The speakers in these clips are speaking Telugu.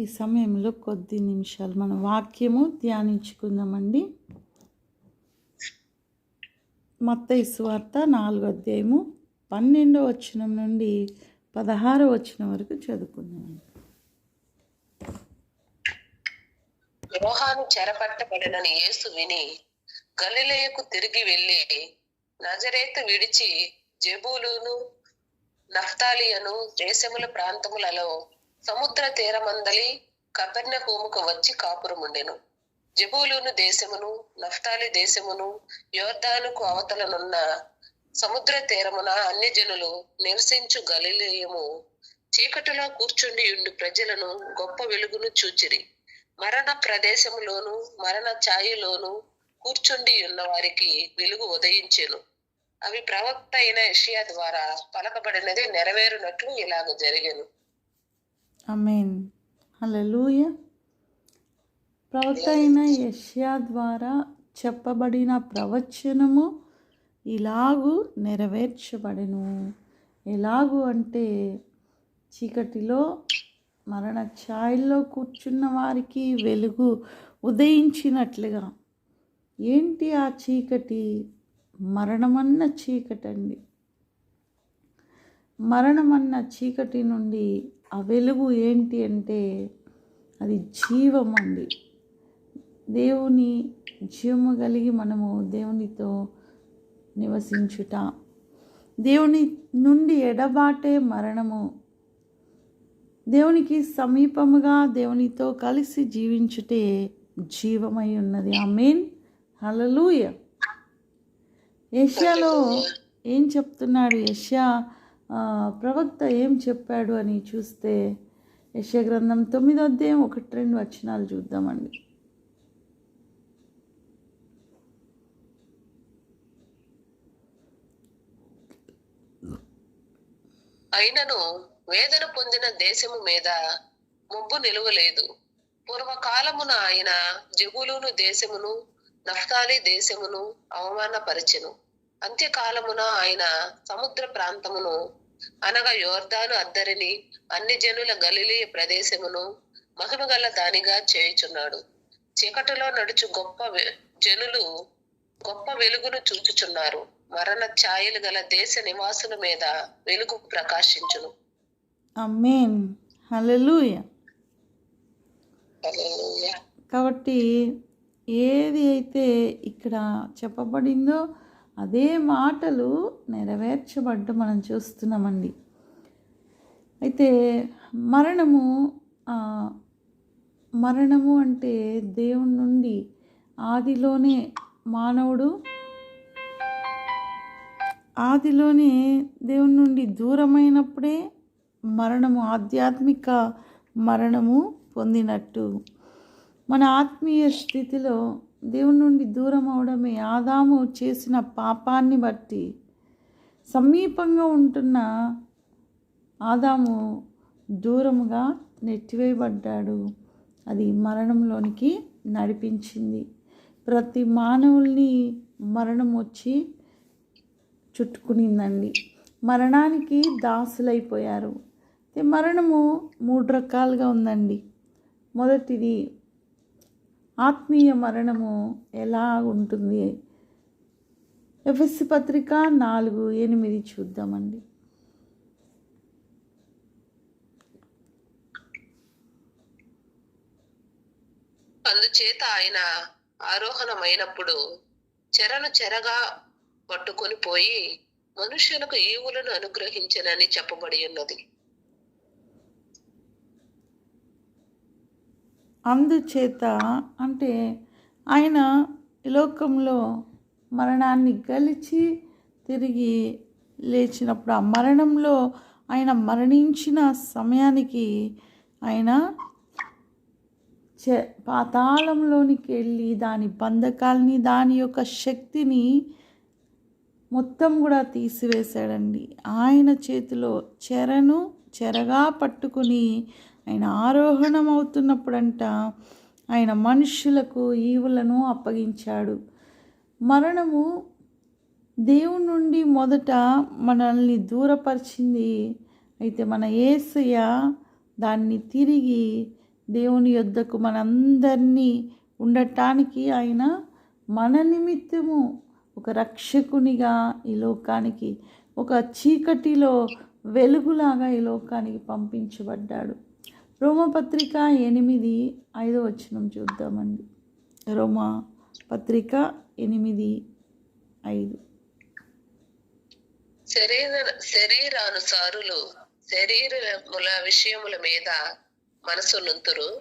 ఈ సమయంలో కొద్ది నిమిషాలు మన వాక్యము ధ్యానించుకుందామండి. మత్తయి సువార్త నాలుగో అధ్యాయము పన్నెండో వచనం నుండి పదహారో వచనం వరకు చదువుకుందామండి. యోహాను చెరపట్టబడినని యేసు విని గలిలయకు తిరిగి వెళ్ళి నజరేత్ విడిచి జబూలును నఫ్తాలియను దేశముల ప్రాంతములలో సముద్ర తీరమందలి కపెర్నహూముకు వచ్చి కాపురముండెను జబూలును దేశమును నఫ్తాలి దేశమును యోర్ధానుకు అవతలనున్న సముద్ర తీరమున అన్ని జనులు నివసించు గలిలేయము. చీకటిలో కూర్చుండి ఉండి ప్రజలను గొప్ప వెలుగును చూచిరి. మరణ ప్రదేశములోను మరణ ఛాయలోను కూర్చుండి ఉన్న వారికి వెలుగు ఉదయించెను. అవి ప్రవక్త అయిన ఇషియా ద్వారా పలకబడినది నెరవేరునట్లు ఇలాగ జరిగెను. అమేన్ హల్లెలూయ ప్రవక్త అయిన యష్యా ద్వారా చెప్పబడిన ప్రవచనము ఇలాగూ నెరవేర్చబడెను. ఎలాగు అంటే చీకటిలో మరణ ఛాయల్లో కూర్చున్న వారికి వెలుగు ఉదయించినట్లుగా. ఏంటి ఆ చీకటి? మరణమన్న చీకటండి. మరణమన్న చీకటి నుండి ఆ వెలుగు ఏంటి అంటే అది జీవం అండి దేవుని జీవము కలిగి మనము దేవునితో నివసించుట దేవుని నుండి ఎడబాటే మరణము దేవునికి సమీపముగా దేవునితో కలిసి జీవించుటే జీవమై ఉన్నది. ఆ మెయిన్ హలలుయ ఏషియాలో ఏం చెప్తున్నాడు యష్యా ప్రవక్త ఏం చెప్పాడు అని చూస్తే యశగ్రంథం తొమ్మిదో అధ్యాయం ఒకటి రెండు వచనాలు చూద్దామండి. అయినను వేదన పొందిన దేశము మీద ముబ్బు నిలువలేదు. పూర్వకాలమున ఆయన జగులును దేశమును నఫ్తాలి దేశమును అవమానపరచెను. అంత్యకాలమున ఆయన సముద్ర ప్రాంతమును అనగా యోర్దాను అద్దరిని అన్ని జనుల గలిలీయ ప్రదేశమును మహిమగల దానిగా చేయుచున్నాడు. చీకటిలో నడుచు గొప్ప జనులు గొప్ప వెలుగును చూచుచున్నారు. మరణ ఛాయలు గల దేశ నివాసుల మీద వెలుగు ప్రకాశించును. అమ్మేన్. కాబట్టి ఏది అయితే ఇక్కడ చెప్పబడిందో అదే మాటలు నెరవేర్చబడ్డ మనం చూస్తున్నామండి. అయితే మరణము మరణము అంటే దేవుని నుండి ఆదిలోనే మానవుడు ఆదిలోనే దేవుని నుండి దూరమైనప్పుడే మరణము ఆధ్యాత్మిక మరణము పొందినట్టు. మన ఆత్మీయ స్థితిలో దేవుని నుండి దూరం అవడమే. ఆదాము చేసిన పాపాన్ని బట్టి సమీపంగా ఉంటున్న ఆదాము దూరముగా నెట్టివేయబడ్డాడు. అది మరణంలోనికి నడిపించింది. ప్రతి మానవుల్ని మరణం వచ్చి చుట్టుకునిందండి. మరణానికి దాసులైపోయారు. మరణము మూడు రకాలుగా ఉందండి. మొదటిది ఆత్మీయ మరణము ఎలా ఉంటుంది? ఎఫ్ఎస్సి పత్రిక నాలుగు ఎనిమిది చూద్దామండి. అందుచేత ఆయన ఆరోహణమైనప్పుడు చెరను చెరగా పట్టుకొని పోయి మనుషులకు ఈవులను అనుగ్రహించనని చెప్పబడి ఉన్నది. అందుచేత అంటే ఆయన ఈ లోకంలో మరణాన్ని గలిచి తిరిగి లేచినప్పుడు ఆ మరణంలో ఆయన మరణించిన సమయానికి ఆయన చె పాతాళంలోనికి వెళ్ళి దాని బంధకాల్ని దాని యొక్క శక్తిని మొత్తం కూడా తీసివేశాడండి. ఆయన చేతిలో చెరను చెరగా పట్టుకుని ఆయన ఆరోహణం అవుతున్నప్పుడంట ఆయన మనుషులకు ఈవులను అప్పగించాడు. మరణము దేవుని నుండి మొదట మనల్ని దూరపరిచింది. అయితే మన యేసయ్య దాన్ని తిరిగి దేవుని యొద్దకు మనందరినీ ఉండటానికి ఆయన మన నిమిత్తము ఒక రక్షకునిగా ఈ లోకానికి ఒక చీకటిలో వెలుగులాగా ఈ లోకానికి పంపించబడ్డాడు. రోమపత్రిక ఎనిమిది ఐదో వచనం చూద్దామండి. రోమ పత్రిక ఎనిమిది ఐదు. శరీర శరీరానుసారులు శరీరముల విషయముల మీద మనసు నుంతురు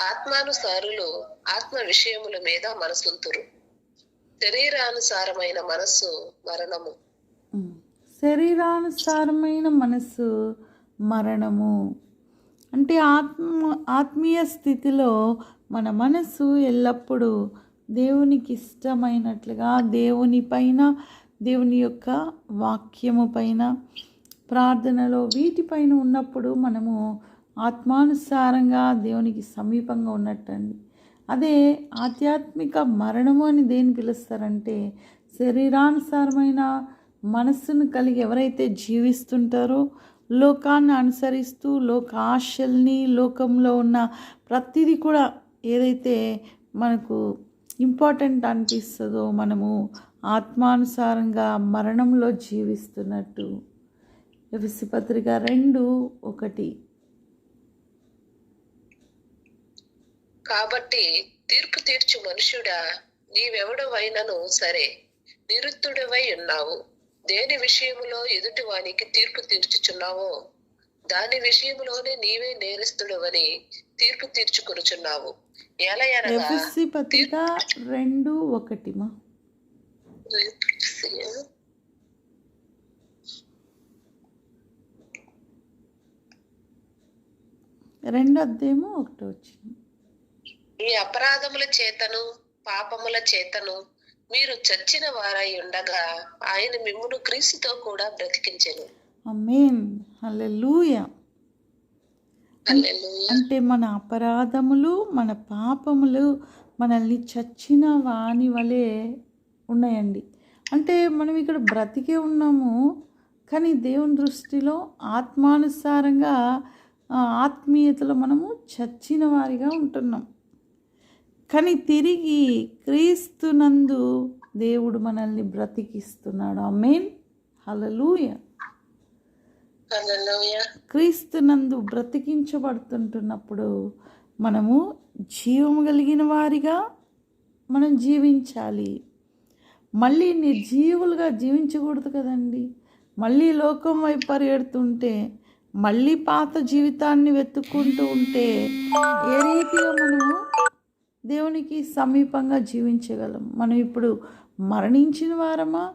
ఆత్మానుసారులు ఆత్మ విషయముల మీద మనసుంతురు. శరీరానుసారమైన మనస్సు మరణము. శరీరానుసారమైన మనసు మరణము. అంటే ఆత్మ ఆత్మీయ స్థితిలో మన మనసు ఎల్లప్పుడూ దేవునికి ఇష్టమైనట్లుగా దేవుని పైన దేవుని యొక్క వాక్యము పైన ప్రార్థనలో వీటిపైన ఉన్నప్పుడు మనము ఆత్మానుసారంగా దేవునికి సమీపంగా ఉన్నట్టండి. అదే ఆధ్యాత్మిక మరణము అని దేని పిలుస్తారంటే శరీరానుసారమైన మనస్సును కలిగి ఎవరైతే జీవిస్తుంటారో లోకాన్ని అనుసరిస్తూ లోకాశల్ని లోకంలో ఉన్న ప్రతిదీ కూడా ఏదైతే మనకు ఇంపార్టెంట్ అనిపిస్తుందో మనము ఆత్మానుసారంగా మరణంలో జీవిస్తున్నట్టు. ఎఫ్సి పత్రిక రెండు ఒకటి. కాబట్టి తీర్పు తీర్చు మనుషుడా నీవెవడవైనను సరే నిరుత్తుడవై ఉన్నావు. దేని విషయములో ఎదుటి వానికి తీర్పు తీర్చుచున్నావో? దాని విషయములోనే నీవే నేరస్తుడవని తీర్పు తీర్చుకొనుచున్నావు. పత్రిక రెండు ఒకటి మా రెండు అద్దేమో ఒకటి వచ్చింది. ఈ అపరాధముల చేతను పాపముల చేతను మీరు చచ్చిన వారై ఉండగా ఆయన మిమ్మును క్రీస్తుతో కూడా బ్రతికించెను. అమేన్ హల్లెలూయా. హల్లెలూయా. అంటే మన అపరాధములు మన పాపములు మనల్ని చచ్చిన వాని వలె ఉన్నాయండి. అంటే మనం ఇక్కడ బ్రతికే ఉన్నాము కానీ దేవుని దృష్టిలో ఆత్మానుసారంగా ఆత్మీయతలో మనము చచ్చిన వారిగా ఉంటున్నాం. కానీ తిరిగి క్రీస్తునందు దేవుడు మనల్ని బ్రతికిస్తున్నాడు. అమేన్ హల్లెలూయా. హల్లెలూయా. క్రీస్తునందు బ్రతికించబడుతుంటున్నప్పుడు మనము జీవము కలిగిన వారిగా మనం జీవించాలి. మళ్ళీ నిర్జీవులుగా జీవించకూడదు కదండి. మళ్ళీ లోకం వైపు పరిగెడుతుంటే మళ్ళీ పాత జీవితాన్ని వెతుక్కుంటూ ఉంటే ఏ రీతిగా మనము దేవునికి సమీపంగా జీవించగలం. మనం ఇప్పుడు మరణించిన వారమా?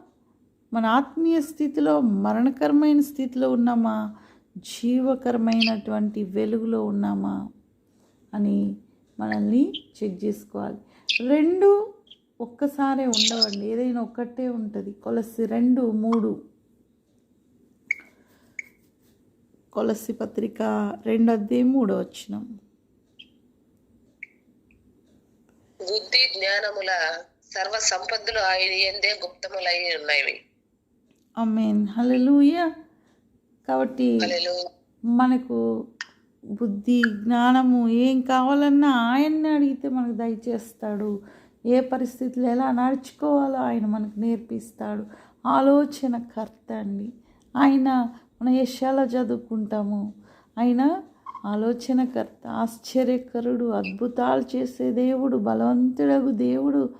మన ఆత్మీయ స్థితిలో మరణకరమైన స్థితిలో ఉన్నామా? జీవకరమైనటువంటి వెలుగులో ఉన్నామా? అని మనల్ని చెక్ చేసుకోవాలి. రెండు ఒక్కసారే ఉండవండి. ఏదైనా ఒక్కటే ఉంటుంది. కొలసి రెండు మూడు. కొలసి పత్రిక రెండు అద్దె మూడో వచ్చినాం బుద్ధి జ్ఞానముల సర్వ సంపదలు ఆయన ఎందే గుప్తములై ఉన్నవి. అమ్మేన్ హల్లెలూయా. కాబట్టి. మనకు బుద్ధి జ్ఞానము ఏం కావాలన్నా ఆయన్ని అడిగితే మనకు దయచేస్తాడు. ఏ పరిస్థితులు ఎలా నడుచుకోవాలో ఆయన మనకు నేర్పిస్తాడు. ఆలోచన కర్త అండి. ఆయన మన యశాల చదువుకుంటాము. ఆయన ఆలోచనకర్త ఆశ్చర్యకరుడు అద్భుతాలు చేసే దేవుడు బలవంతుడగు దేవుడు.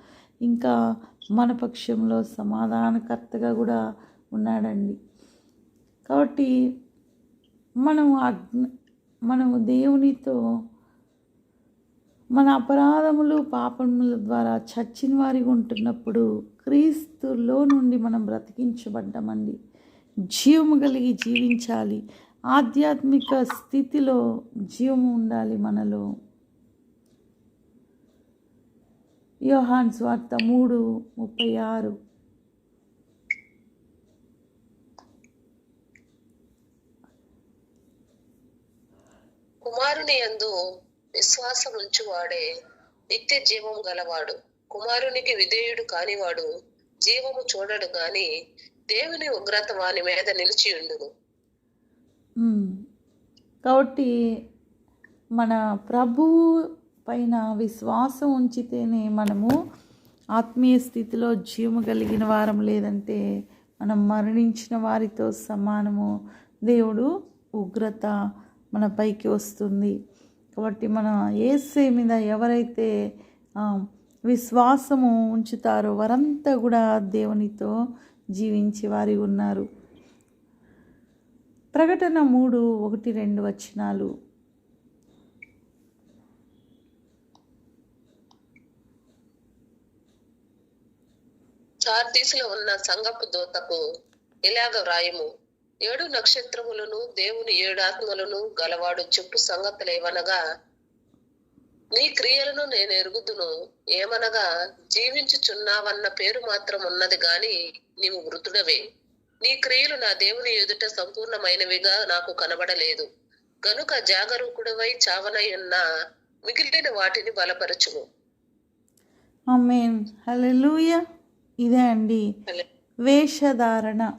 ఇంకా మన పక్షంలో సమాధానకర్తగా కూడా ఉన్నాడండి. కాబట్టి మనము అజ్ఞ మనము దేవునితో మన అపరాధములు పాపముల ద్వారా చచ్చిన వారిగా ఉంటున్నప్పుడు క్రీస్తులో నుండి మనం బ్రతికించబడ్డామండి. జీవము కలిగి జీవించాలి. ఆధ్యాత్మిక స్థితిలో జీవము ఉండాలి మనలో. యోహాన్ స్వార్థ మూడు ముప్పై ఆరు. కుమారుని యందు విశ్వాసం ఉంచువాడే నిత్య జీవం గలవాడు. కుమారునికి విధేయుడు కానివాడు జీవము చూడడు గాని దేవుని ఉగ్రత వాని మీద నిలిచి ఉండును. కాబట్టి మన ప్రభువు పైన విశ్వాసం ఉంచితేనే మనము ఆత్మీయ స్థితిలో జీవము కలిగిన వారం లేదంటే మనం మరణించిన వారితో సమానము. దేవుడు ఉగ్రత మన పైకి వస్తుంది. కాబట్టి మన ఏసే మీద ఎవరైతే విశ్వాసము ఉంచుతారో వారంతా కూడా దేవునితో జీవించి వారి ఉన్నారు. ప్రకటన మూడు ఒకటి రెండు వచనాలు. సార్దీసులో ఉన్న సంగపు దూతకు ఇలాగ వ్రాయము? ఏడు నక్షత్రములను దేవుని ఏడు ఆత్మలను గలవాడు చెప్పు సంగతులేవనగా నీ క్రియలను నేను ఎరుగుదును ఏమనగా జీవించుచున్నావన్న పేరు మాత్రం ఉన్నది గాని నీవు మృతుడవే నీ క్రియలు నా దేవుని ఎదుట సంపూర్ణమైనవిగా నాకు కనబడలేదు. గనుక జాగరూకుడవై చావనై ఉన్న మిగిలిన వాటిని బలపరచుము. ఆమెన్. హల్లెలూయ. ఇదే అండి. వేషధారణ.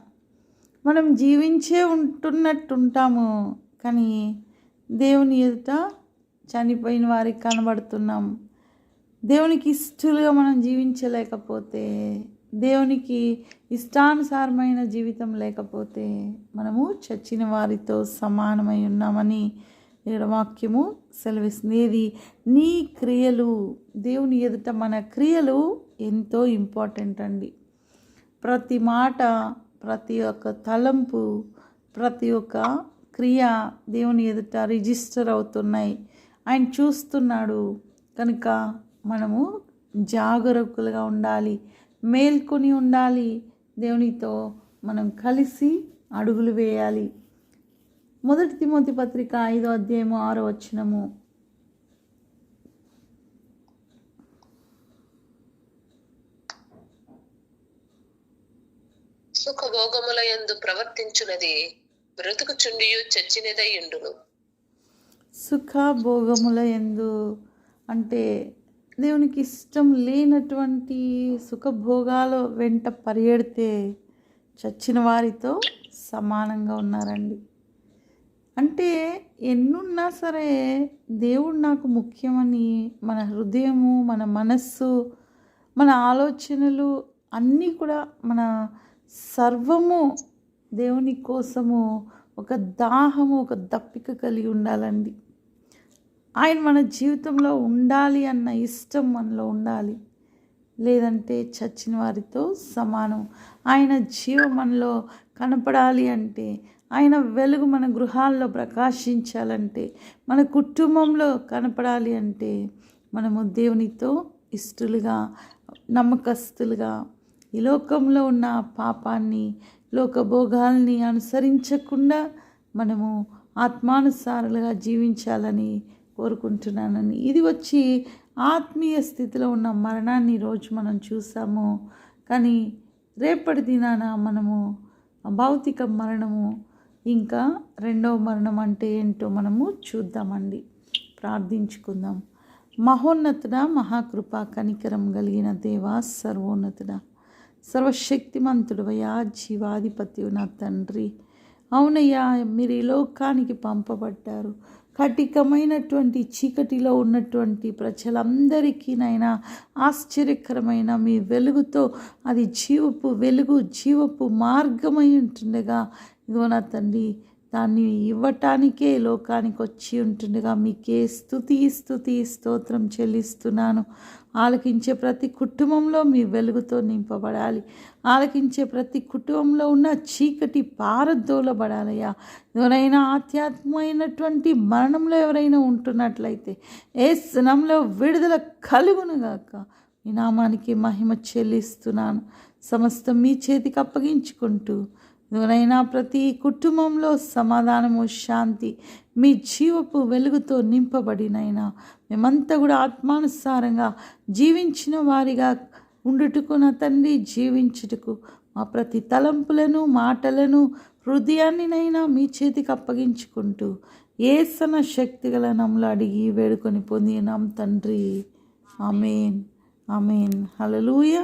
మనం జీవించే ఉంటున్నట్టుంటాము కానీ దేవుని ఎదుట చనిపోయిన వారికి కనబడుతున్నాం. దేవునికి ఇష్టలుగా మనం జీవించలేకపోతే దేవునికి ఇష్టానుసారమైన జీవితం లేకపోతే మనము చచ్చిన వారితో సమానమై ఉన్నామని ఇక్కడ వాక్యము సెలవిస్తుంది. ఏది? నీ క్రియలు దేవుని ఎదుట మన క్రియలు ఎంతో ఇంపార్టెంట్ అండి. ప్రతి మాట ప్రతి ఒక్క తలంపు ప్రతి ఒక్క క్రియ దేవుని ఎదుట రిజిస్టర్ అవుతున్నాయి. ఆయన చూస్తున్నాడు. కనుక మనము జాగరూకులుగా ఉండాలి. మేల్కొని ఉండాలి. దేవునితో మనం కలిసి అడుగులు వేయాలి. మొదటి తిమోతి పత్రిక ఐదో అధ్యాయము ఆరో వచనము. సుఖభోగముల యందు ప్రవర్తించున్నది బ్రతుకు చుండియు చచ్చినదై ఉండును. సుఖ భోగముల ఎందు అంటే దేవునికి ఇష్టం లేనటువంటి సుఖభోగాలు వెంట పరిగెడితే చచ్చిన వారితో సమానంగా ఉన్నారండి. అంటే ఎన్నున్నా సరే దేవుడు నాకు ముఖ్యమని మన హృదయము మన మనస్సు మన ఆలోచనలు అన్నీ కూడా మన సర్వము దేవుని కోసము ఒక దాహము ఒక దప్పిక కలిగి ఉండాలండి. ఆయన మన జీవితంలో ఉండాలి అన్న ఇష్టం మనలో ఉండాలి. లేదంటే చచ్చిన వారితో సమానం. ఆయన జీవం మనలో కనపడాలి అంటే ఆయన వెలుగు మన గృహాల్లో ప్రకాశించాలంటే మన కుటుంబంలో కనపడాలి అంటే మనము దేవునితో ఇష్టలుగా నమ్మకస్తులుగా ఈ లోకంలో ఉన్న పాపాన్ని లోకభోగాల్ని అనుసరించకుండా మనము ఆత్మానుసారులుగా జీవించాలని కోరుకుంటున్నానని. ఇది వచ్చి ఆత్మీయ స్థితిలో ఉన్న మరణాన్ని రోజు మనం చూసాము. కానీ రేపటి దినాన మనము భౌతిక మరణము ఇంకా రెండవ మరణం అంటే ఏంటో మనము చూద్దామండి. ప్రార్థించుకుందాం. మహోన్నతుడ మహాకృప కనికరం కలిగిన దేవా సర్వోన్నతుడ సర్వశక్తిమంతుడవయా జీవాధిపతి నా తండ్రి. అవునయ్యా మీరు ఈ లోకానికి పంపబడ్డారు. కటికమైనటువంటి చీకటిలో ఉన్నటువంటి ప్రజలందరికీ నైనా ఆశ్చర్యకరమైన మీ వెలుగుతో అది జీవపు వెలుగు జీవపు మార్గమై ఉంటుండగా ఇదిగో నా తండ్రి దాన్ని ఇవ్వటానికే లోకానికి వచ్చి ఉంటుండగా మీకే స్థుతి స్థుతి స్తోత్రం చెల్లిస్తున్నాను. ఆలకించే ప్రతి కుటుంబంలో మీ వెలుగుతో నింపబడాలి. ఆలకించే ప్రతి కుటుంబంలో ఉన్న చీకటి పారద్దోలబడాలయ్యా ఎవరైనా ఆధ్యాత్మమైనటువంటి మరణంలో ఎవరైనా ఉంటున్నట్లయితే ఏ స్నంలో విడుదల కలుగునుగాక మీ నామానికి మహిమ చెల్లిస్తున్నాను. సమస్తం మీ చేతికి అప్పగించుకుంటూ ఎవరైనా ప్రతి కుటుంబంలో సమాధానము శాంతి మీ జీవపు వెలుగుతో నింపబడినైనా మేమంతా కూడా ఆత్మానుసారంగా జీవించిన వారిగా ఉండుటకు నా తండ్రి జీవించుటకు మా ప్రతి తలంపులను మాటలను హృదయాన్నినైనా మీ చేతికి అప్పగించుకుంటూ ఏసన శక్తిగల నమ్ములు అడిగి వేడుకొని పొందినాం తండ్రి. ఆమెన్. ఆమెన్. హలలుయా